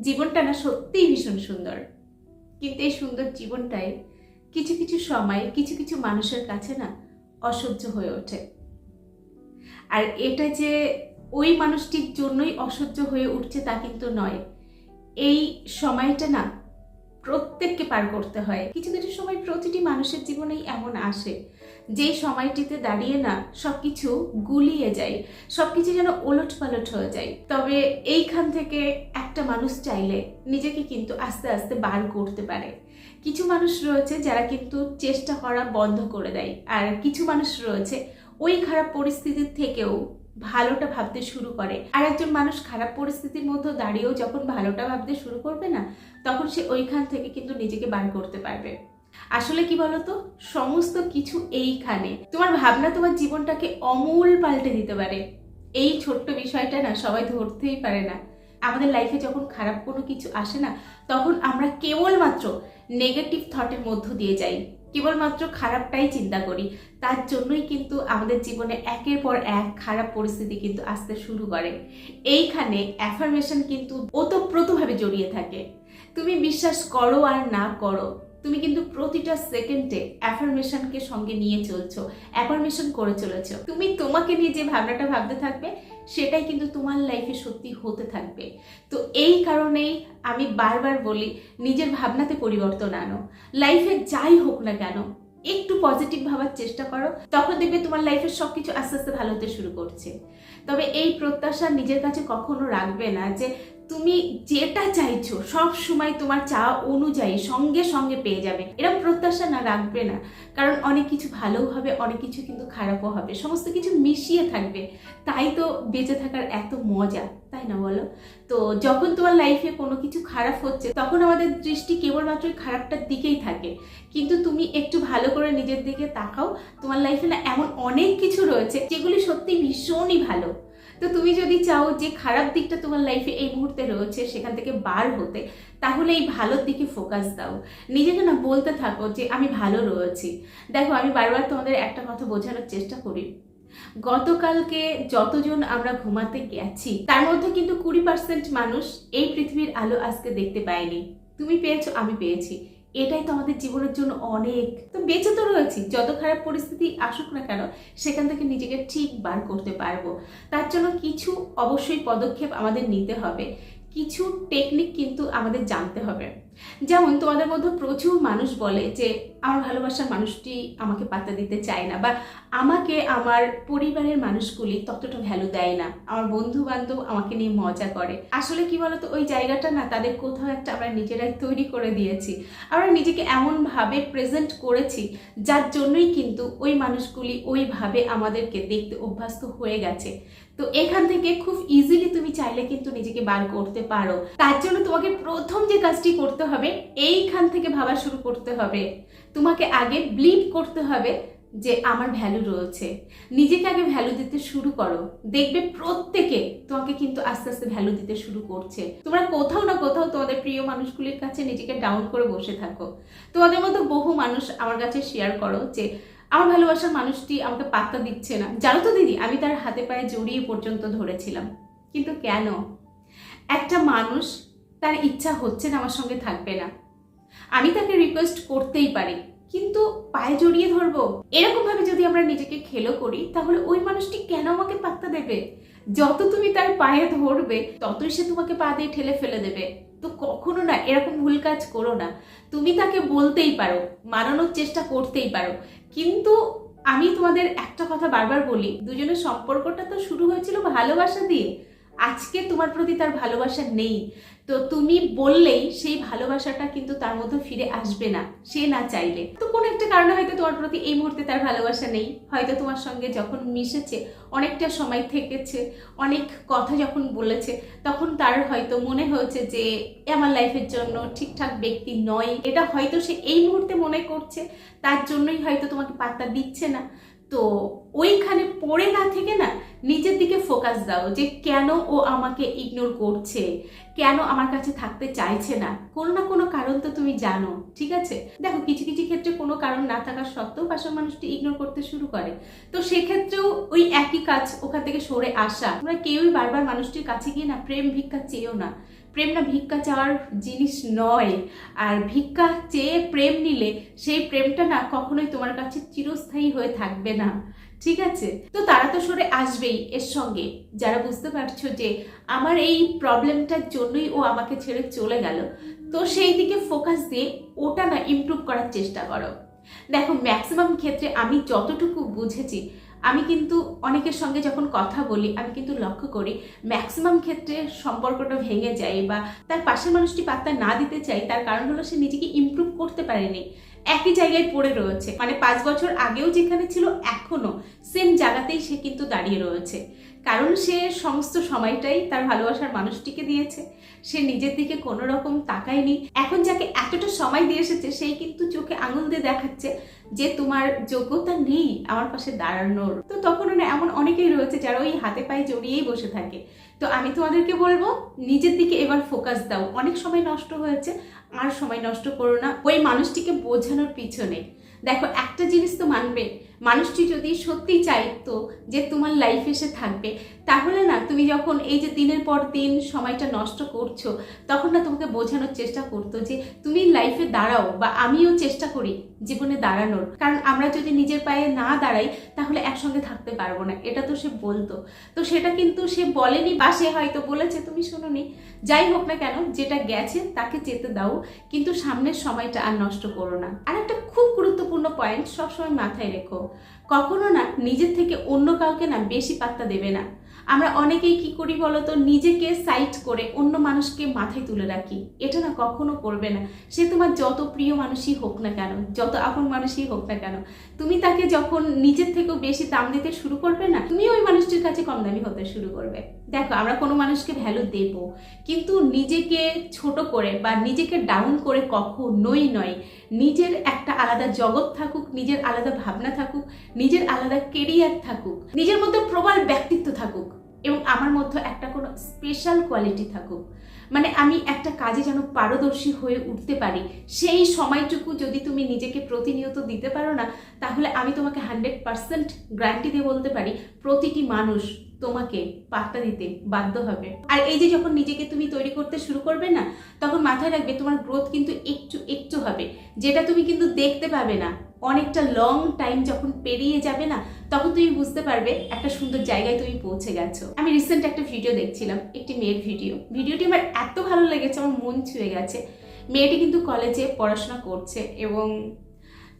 জীবনটা না সত্যিই ভীষণ সুন্দর। কিন্তু এই সুন্দর জীবনটাই কিছু কিছু সময়, কিছু কিছু মানুষের কাছে না অসহ্য হয়ে ওঠে। আর এটা যে ওই মানুষটির জন্যই অসহ্য হয়ে উঠছে তা কিন্তু নয়। এই সময়টা না প্রত্যেককে পার করতে হয়। কিছু কিছু সময় প্রতিটি মানুষের জীবনেই এমন আসে যেই সময়টিতে দাঁড়িয়ে না সবকিছু গুলিয়ে যায়, সবকিছু যেন ওলট পালট হয়ে যায়। তবে এইখান থেকে একটা মানুষ চাইলে নিজেকে কিন্তু আস্তে আস্তে বার করতে পারে। কিছু মানুষ রয়েছে যারা কিন্তু চেষ্টা করা বন্ধ করে দেয়, আর কিছু মানুষ রয়েছে ওই খারাপ পরিস্থিতির থেকেও ভালোটা ভাবতে শুরু করে। আর একজন মানুষ খারাপ পরিস্থিতির মধ্যে দাঁড়িয়েও যখন ভালোটা ভাবতে শুরু করবে না, তখন সে ওইখান থেকে কিন্তু নিজেকে বার করতে পারবে। আসলে কি বলতো? সমস্ত কিছু এইখানে। তোমার ভাবনা তোমার জীবনটাকে অমূল পাল্টে দিতে পারে। এই ছোট্ট বিষয়টা না সবাই ধরতেই পারে না। আমাদের লাইফে যখন খারাপ কোনো কিছু আসে না, তখন আমরা কেবলমাত্র নেগেটিভ থটের মধ্য দিয়ে যাই। কেবলমাত্র খারাপটাই চিন্তা করি। তার জন্যই কিন্তু আমাদের জীবনে একের পর এক খারাপ পরিস্থিতি কিন্তু আসতে শুরু করে। এইখানে অ্যাফার্মেশন কিন্তু ওতপ্রোতভাবে জড়িয়ে থাকে। তুমি বিশ্বাস করো আর না করো। তুমি কিন্তু প্রতিটা সেকেন্ডে অ্যাফার্মেশনকে সঙ্গে নিয়ে চলছো অ্যাফার্মেশন করে চলেছো। তুমি তোমাকে নিয়ে যে ভাবনাটা ভাবতে থাকবে, সেটাই কিন্তু তোমার লাইফে সত্যি হতে থাকবে। তো এই কারণেই আমি বারবার বলি, নিজের ভাবনাতে পরিবর্তন আনো। লাইফে যাই হোক না কেন, একটু পজিটিভ ভাবার চেষ্টা করো, তখন দেখবে তোমার লাইফের সব কিছু আস্তে আস্তে ভালো হতে শুরু করছে। তবে এই প্রত্যাশা নিজের কাছে কখনো রাখবে না যে তুমি যেটা চাইছো, সব সময় তোমার চাওয়া অনুযায়ী সঙ্গে সঙ্গে পেয়ে যাবে। এরকম প্রত্যাশা না, রাখবে না। কারণ অনেক কিছু ভালোও হবে, অনেক কিছু কিন্তু খারাপও হবে। সমস্ত কিছু মিশিয়ে থাকবে। তাই তো বেঁচে থাকার এত মজা, তাই না বলো? তো যখন তোমার লাইফে কোনো কিছু খারাপ হচ্ছে, তখন আমাদের দৃষ্টি কেবলমাত্র খারাপটার দিকেই থাকে। কিন্তু তুমি একটু ভালো করে নিজের দিকে তাকাও। তোমার লাইফে না এমন অনেক কিছু রয়েছে, যেগুলি সত্যি ভীষণই ভালো। তো তুমি যদি চাও যে খারাপ দিকটা তোমার লাইফে এই মুহূর্তে রয়েছে, সেখান থেকে বার হতে, তাহলে এই ভালোর দিকে ফোকাস দাও। নিজেকে না বলতে থাকো যে আমি ভালো রয়েছি। দেখো, আমি বারবার তোমাদের একটা কথা বোঝানোর চেষ্টা করি। গতকালকে যতজন আমরা ঘুমাতে গেছি, তার মধ্যে কিন্তু কুড়ি পার্সেন্ট মানুষ এই পৃথিবীর আলো আজকে দেখতে পায়নি। তুমি পেয়েছ, আমি পেয়েছি। এটাই তো আমাদের জীবনের জন্য অনেক। তো বেঁচে তো রয়েছি, যত খারাপ পরিস্থিতি আসুক না কেন, সেখান থেকে নিজেকে ঠিক বার করতে পারব। তার জন্য কিছু অবশ্যই পদক্ষেপ আমাদের নিতে হবে। কিছু টেকনিক কিন্তু আমাদের জানতে হবে। যেমন তোমাদের মধ্যে প্রচুর মানুষ বলে যে, আমার ভালোবাসার মানুষটি আমাকে পাত্তা দিতে চায় না বা, আমাকে, আমার পরিবারের মানুষগুলি ততটা ভ্যালু দেয় না। আমার বন্ধু বান্ধব আমাকে নিয়ে মজা করে। আসলে কি বলতো, ওই জায়গাটা না, তাদের কোথাও একটা আমরা নিজেরাই তৈরি করে দিয়েছি। আমরা নিজেকে এমনভাবে প্রেজেন্ট করেছি, যার জন্যই কিন্তু ওই মানুষগুলি ওইভাবে আমাদেরকে দেখতে অভ্যস্ত হয়ে গেছে। তো এখান থেকে খুব ইজিলি তুমি চাইলে কিন্তু নিজেকে বার করতে পারো। তার জন্য তোমাকে প্রথম যে কাজটি করতে হবে, এইখান থেকে ভাবা শুরু করতে হবে। তোমাকে আগে ব্লিভ করতে হবে যে আমার ভ্যালু রয়েছে। নিজেকে আগে ভ্যালু দিতে শুরু করো। দেখবে প্রত্যেকে তোমাকে কিন্তু আস্তে আস্তে ভ্যালু দিতে শুরু করছে। তোমরা কোথাও না কোথাও তোমাদের প্রিয় মানুষগুলির কাছে নিজেকে ডাউন করে বসে থাকো। তোমাদের মতো বহু মানুষ আমার কাছে শেয়ার করো যে আমার ভালোবাসার মানুষটি আমাকে পাত্তা দিচ্ছে না। জানো তো দিদি, আমি তার হাতে পায়ে জড়িয়ে পর্যন্ত ধরেছিলাম। কিন্তু কেন? একটা মানুষ তার ইচ্ছা হচ্ছে না আমার সঙ্গে থাকবে না। আমি তাকে রিকোয়েস্ট করতেই পারি, কিন্তু পায়ে জড়িয়ে ধরবো? এরকম ভাবে যদি আমরা নিজেকে খেলো করি, তাহলে ওই মানুষটি কেন আমাকে পাত্তা দেবে? যত তুমি তার পায়ে ধরবে, ততই সে তোমাকে পা দিয়ে ঠেলে ফেলে দেবে। তো কখনো না এরকম ভুল কাজ করো না। তুমি তাকে বলতেই পারো, মানানোর চেষ্টা করতেই পারো। কিন্তু আমি তোমাদের একটা কথা বারবার বলি দুজনের সম্পর্কটা তো শুরু হয়েছিল ভালোবাসা দিয়ে। আজকে তোমার প্রতি তার ভালোবাসা নেই। তো তুমি বললেই সেই ভালোবাসাটা কিন্তু তার মধ্যে ফিরে আসবে না, সে না চাইলে। তো কোনো একটা কারণে হয়তো তোমার প্রতি এই মুহূর্তে তার ভালোবাসা নেই। হয়তো তোমার সঙ্গে যখন মিশেছে, অনেকটা সময় থেকেছে, অনেক কথা যখন বলেছে, তখন তার হয়তো মনে হয়েছে যে আমার লাইফের জন্য ঠিকঠাক ব্যক্তি নয়। এটা হয়তো সে এই মুহূর্তে মনে করছে, তার জন্যই হয়তো তোমাকে পাত্তা দিচ্ছে না। তো ওইখানে পড়ে না থেকে না নিজের দিকে ফোকাস দাও যে কেন ও আমাকে ইগনোর করছে? কেন আমার কাছে থাকতে চাইছে না? কোনো না কোনো কারণ তো তুমি জানো, ঠিক আছে? দেখো, কিছু কিছু ক্ষেত্রে কোনো কারণ না থাকার সত্ত্বেও পাশের মানুষটি ইগনোর করতে শুরু করে। তো সেক্ষেত্রেও ওই একই কাজ ওখান থেকে সরে আসা। তোমরা কেউই বারবার মানুষটির কাছে গিয়ে না প্রেম ভিক্ষা চেয়েও না। প্রেম না ভিক্ষা চাওয়ার জিনিস নয়। আর ভিক্ষা চেয়ে প্রেম নিলে সেই প্রেমটা না কখনোই তোমার কাছে চিরস্থায়ী হয়ে থাকবে না। ঠিক আছে? তো তারা তো সরে আসবেই এর সঙ্গে। যারা বুঝতে পারছ যে আমার এই প্রবলেমটার জন্যই ও আমাকে ছেড়ে চলে গেল, তো সেই দিকে ফোকাস দিয়ে ওটা না ইমপ্রুভ করার চেষ্টা করো। দেখো ম্যাক্সিমাম ক্ষেত্রে আমি যতটুকু বুঝেছি আমি কিন্তু অনেকের সঙ্গে যখন কথা বলি, আমি কিন্তু লক্ষ্য করি ম্যাক্সিমাম ক্ষেত্রে সম্পর্কটা ভেঙে যায় বা তার পাশের মানুষটি পাত্তা না দিতে চাই তার কারণ হলো সে নিজেকে ইমপ্রুভ করতে পারেনি। একই জায়গায় পড়ে রয়েছে। মানে পাঁচ বছর আগেও যেখানে ছিল এখনও সেম জায়গাতেই সে কিন্তু দাঁড়িয়ে রয়েছে। কারণ সে সমস্ত সময়টাই তার ভালোবাসার মানুষটিকে দিয়েছে। সে নিজের দিকে কোনো রকম তাকায়নি। এখন যাকে এতটা সময় দিয়ে এসেছে, সেই কিন্তু চোখে আঙুল দিয়ে দেখাচ্ছে যে তোমার যোগ্যতা নেই আমার পাশে দাঁড়ানোর। তো তখন না এমন অনেকেই রয়েছে যারা ওই হাতে পায়ে জড়িয়েই বসে থাকে। তো আমি তোমাদেরকে বলব, নিজের দিকে এবার ফোকাস দাও। অনেক সময় নষ্ট হয়েছে, আর সময় নষ্ট করো না। ওই মানুষটিকে বোঝানোর পিছনে। দেখো, একটা জিনিস তো মানবে মানুষটি যদি সত্যি চাইতো যে তোমার লাইফ এসে থাকবে, তাহলে না তুমি যখন এই যে দিনের পর দিন সময়টা নষ্ট করছ, তখন না তোমাকে বোঝানোর চেষ্টা করতো যে তুমি লাইফে দাঁড়াও বা আমিও চেষ্টা করি জীবনে দাঁড়ানোর। কারণ আমরা যদি নিজের পায়ে না দাঁড়াই, তাহলে একসঙ্গে থাকতে পারব না। এটা তো সে বলতো। তো সেটা কিন্তু সে বলেনি বা সে হয়তো বলেছে, তুমি শোনোনি। যাই হোক না কেন, যেটা গেছে তাকে যেতে দাও, কিন্তু সামনের সময়টা আর নষ্ট করো না। আর একটা খুব গুরুত্বপূর্ণ পয়েন্ট সবসময় মাথায় রেখো। কখনো না নিজের থেকে অন্য কাউকে না বেশি পাত্তা দেবে না। আমরা অনেকেই কি করি বলতো? নিজেকে সাইট করে অন্য মানুষকে মাথায় তুলে রাখি। এটা না কখনো করবে না। সে তোমার যত প্রিয় মানুষই হোক না কেন, যত আপন মানুষই হোক না কেন, তুমি তাকে যখন নিজের থেকেও বেশি দাম দিতে শুরু করবে না, তুমি ওই মানুষটির কাছে কম দামি হতে শুরু করবে। দেখো, আমরা কোনো মানুষকে ভ্যালু দেব, কিন্তু নিজেকে ছোট করে বা নিজেকে ডাউন করে কখনোই নয়। নিজের একটা আলাদা জগৎ থাকুক, নিজের আলাদা ভাবনা থাকুক, নিজের আলাদা কেরিয়ার থাকুক, নিজের মধ্যে প্রবল ব্যক্তিত্ব থাকুক এবং আমার মধ্যে একটা কোনো স্পেশাল কোয়ালিটি থাকুক। মানে আমি একটা কাজে যেন পারদর্শী হয়ে উঠতে পারি, সেই সময়টুকু যদি তুমি নিজেকে প্রতিনিয়ত দিতে পারো না, তাহলে আমি তোমাকে হান্ড্রেড পার্সেন্ট গ্যারান্টি দিয়ে বলতে পারি, প্রতিটি মানুষ তোমাকে পাত্তা দিতে বাধ্য হবে। আর এই যে যখন নিজেকে তুমি তৈরি করতে শুরু করবে না, তখন মাথায় রাখবে তোমার গ্রোথ কিন্তু একটু একটু হবে। যেটা তুমি কিন্তু দেখতে পাবে না, অনেকটা লং টাইম যখন পেরিয়ে যাবে না, তখন তুমি বুঝতে পারবে একটা সুন্দর জায়গায় তুমি পৌঁছে গেছো। আমি রিসেন্ট একটা ভিডিও দেখছিলাম, একটি মেয়ের ভিডিও ভিডিওটি আমার এত ভালো লেগেছে, আমার মন ছুঁয়ে গেছে। মেয়েটি কিন্তু কলেজে পড়াশোনা করছে এবং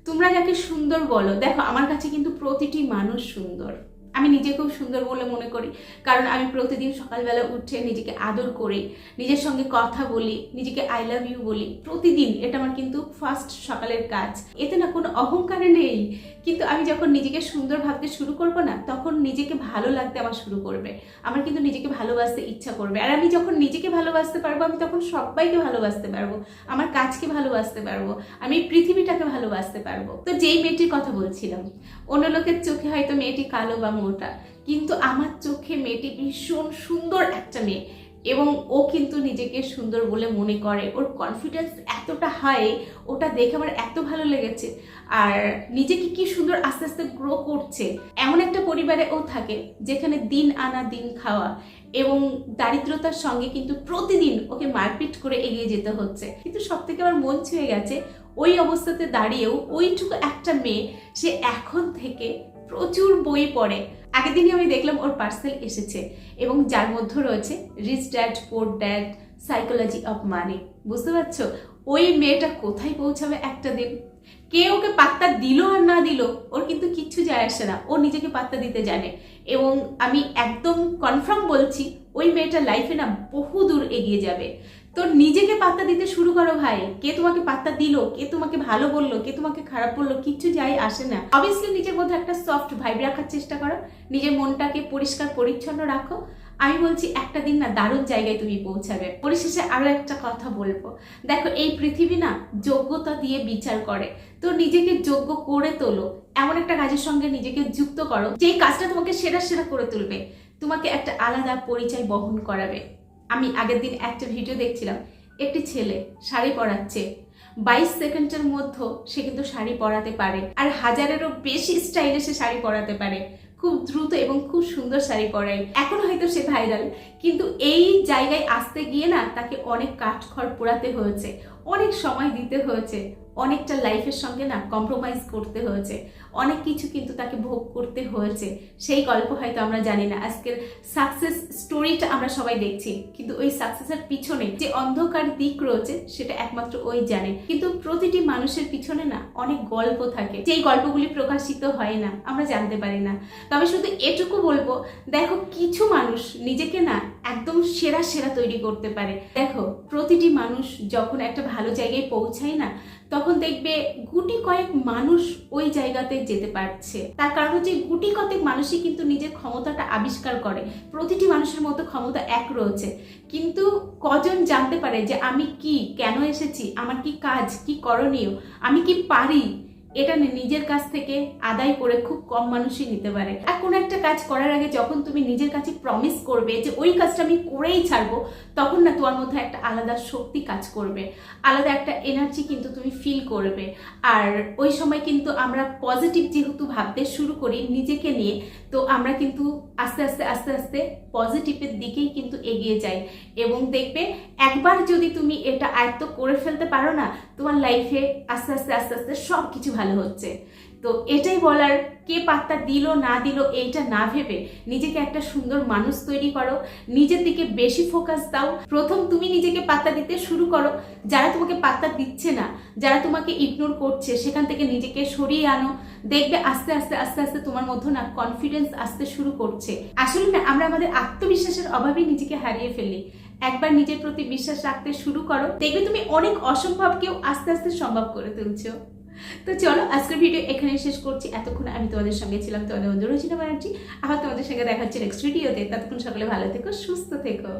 তোমরা যাকে সুন্দর বলো, দেখো আমার কাছে কিন্তু প্রতিটি মানুষ সুন্দর। আমি নিজেকেও সুন্দর বলে মনে করি। কারণ আমি প্রতিদিন সকালবেলা উঠে নিজেকে আদর করি, নিজের সঙ্গে কথা বলি, নিজেকে আই লাভ ইউ বলি। প্রতিদিন এটা আমার কিন্তু ফার্স্ট সকালের কাজ। এতে না কোনো অহংকার নেই। কিন্তু আমি যখন নিজেকে সুন্দর ভাবতে শুরু করব না, তখন নিজেকে ভালো লাগতে আমার শুরু করবে। আমার কিন্তু নিজেকে ভালোবাসতে ইচ্ছা করবে। আর আমি যখন নিজেকে ভালোবাসতে পারব, আমি তখন সবাইকে ভালোবাসতে পারব। আমার কাজকে ভালোবাসতে পারব। আমি পৃথিবীটাকে ভালোবাসতে পারব। তো যেই মেয়েটির কথা বলছিলাম, অন্য লোকের চোখে হয়তো মেয়েটি কালো বা মোটা কিন্তু আমার চোখে মেয়েটি ভীষণ সুন্দর একটা মেয়ে এবং ও কিন্তু নিজেকে সুন্দর বলে মনে করে। ওর কনফিডেন্স এতটা হাই ওটা দেখে আমার এত ভালো লেগেছে। আর নিজেকে কি সুন্দর আস্তে আস্তে গ্রো করছে। এমন একটা পরিবারে ও থাকে যেখানে দিন আনা দিন খাওয়া এবং দারিদ্রতার সঙ্গে কিন্তু প্রতিদিন ওকে মারপিট করে এগিয়ে যেতে হচ্ছে। কিন্তু সব থেকে আমার মন ছুঁয়ে গেছে, ওই অবস্থাতে দাঁড়িয়েও ওইটুকু একটা মেয়ে সে এখন থেকে প্রচুর বই পড়ে। আগের দিনই আমি দেখলাম ওর পার্সেল এসেছে এবং যার মধ্যে রয়েছে rich dad poor dad psychology of money বুঝতে পারছ? ওই মেয়েটা কোথায় পৌঁছাবে একটা দিন? কে ওকে পাত্তা দিল আর না দিল, ওর কিন্তু কিচ্ছু যায় আসে না। ও নিজেকে পাত্তা দিতে জানে। এবং আমি একদম কনফার্ম বলছি, ওই মেয়েটা লাইফে না বহু দূর এগিয়ে যাবে। তো নিজেকে পাত্তা দিতে শুরু করো ভাই। কে তোমাকে পাত্তা দিল, কে তোমাকে ভালো বলল, কে তোমাকে খারাপ বলল, কিচ্ছু যাই আসে না। অবভিয়াসলি নিজের মধ্যে একটা সফট ভাইব রাখার চেষ্টা করো। নিজের মনটাকে পরিষ্কার, পরিচ্ছন্ন রাখো। আমি বলছি একটা দিন না, দারুণ জায়গায় তুমি পৌঁছাবে। পরিশেষে আরও একটা কথা বলব। দেখো, এই পৃথিবী না যোগ্যতা দিয়ে বিচার করে। তো নিজেকে যোগ্য করে তোলো। এমন একটা কাজের সঙ্গে নিজেকে যুক্ত করো। যেই কাজটা তোমাকে সেরা সেরা করে তুলবে, তোমাকে একটা আলাদা পরিচয় বহন করাবে। আমি আগের দিন একটা ভিডিও দেখছিলাম, একটি ছেলে শাড়ি পরাচ্ছে। বাইশ সেকেন্ডের মধ্যে সে কিন্তু শাড়ি পরাতে পারে আর হাজারেরও বেশি স্টাইলে সে শাড়ি পরাতে পারে। খুব দ্রুত এবং খুব সুন্দর শাড়ি পরায় এখন হয়তো সে ভাইরাল কিন্তু এই জায়গায় আসতে গিয়ে না তাকে অনেক কাঠখড় পোড়াতে হয়েছে, অনেক সময় দিতে হয়েছে। অনেকটা লাইফের সঙ্গে না কম্প্রোমাইজ করতে হয়েছে। অনেক কিছু কিন্তু তাকে ভোগ করতে হয়েছে। সেই গল্প হয়তো আমরা জানি না। আজকের সাকসেস স্টোরিটা আমরা সবাই দেখছি। কিন্তু ওই সাকসেসের পিছনে যে অন্ধকার দিক রয়েছে, সেটা একমাত্র ওই জানে। কিন্তু প্রতিটি মানুষের পিছনে না অনেক গল্প থাকে। যেই গল্পগুলি প্রকাশিত হয় না, আমরা জানতে পারি না। তবে শুধু এটুকু বলব, দেখো কিছু মানুষ নিজেকে না একদম সেরা সেরা তৈরি করতে পারে। দেখো, প্রতিটি মানুষ যখন একটা ভালো জায়গায় পৌঁছায় না, তখন দেখবে গুটি কয়েক মানুষ ওই জায়গাতে যেতে পারছে। তার কারণ হচ্ছে গুটি কয়েক মানুষই কিন্তু নিজের ক্ষমতাটা আবিষ্কার করে। প্রতিটি মানুষের মতো ক্ষমতা এক রয়েছে। কিন্তু কজন জানতে পারে যে আমি কি, কেন এসেছি, আমার কি কাজ, কি করণীয়, আমি কি পারি? এটা নিজের কাছ থেকে আদায় করে খুব কম মানুষই নিতে পারে। আর কোনো একটা কাজ করার আগে যখন তুমি নিজের কাছে প্রমিস করবে যে ওই কাজটা আমি করেই ছাড়বো, তখন না তোমার মধ্যে একটা আলাদা শক্তি কাজ করবে। আলাদা একটা এনার্জি কিন্তু তুমি ফিল করবে। আর ওই সময় কিন্তু আমরা পজিটিভ যেহেতু ভাবতে শুরু করি নিজেকে নিয়ে, তো আমরা কিন্তু আস্তে আস্তে আস্তে আস্তে পজিটিভের দিকেই কিন্তু এগিয়ে যায়। এবং দেখবে, একবার যদি তুমি এটা আয়ত্ত করে ফেলতে পারো না, তোমার লাইফে আস্তে আস্তে আস্তে আস্তে সব কিছু ভালো হচ্ছে। তো এটাই বলার কে পাত্তা দিল, না দিল, এইটা না ভেবে নিজেকে একটা সুন্দর মানুষ তৈরি করো। নিজের দিকে বেশি ফোকাস দাও। প্রথম তুমি নিজেকে পাত্তা দিতে শুরু করো। যারা তোমাকে পাত্তা দিচ্ছে না, যারা তোমাকে ইগনোর করছে, সেখান থেকে নিজেকে সরিয়ে আনো। দেখবে আস্তে আস্তে আস্তে আস্তে তোমার মধ্যে না কনফিডেন্স আসতে শুরু করছে। আসলে না, আমরা আমাদের আত্মবিশ্বাসের অভাবেই নিজেকে হারিয়ে ফেলি। একবার নিজের প্রতি বিশ্বাস রাখতে শুরু করো। দেখবে তুমি অনেক অসম্ভবকেও আস্তে আস্তে সম্ভব করে তুলছো। তো চলো, আজকের ভিডিও এখানে শেষ করছি। এতক্ষণ আমি তোমাদের সঙ্গে ছিলাম তোমাদের বন্ধু রচিনা ব্যানার্জি। আবার তোমাদের সঙ্গে দেখা হচ্ছে নেক্সট ভিডিওতে ততক্ষণ সকলে ভালো থেকো, সুস্থ থেকো।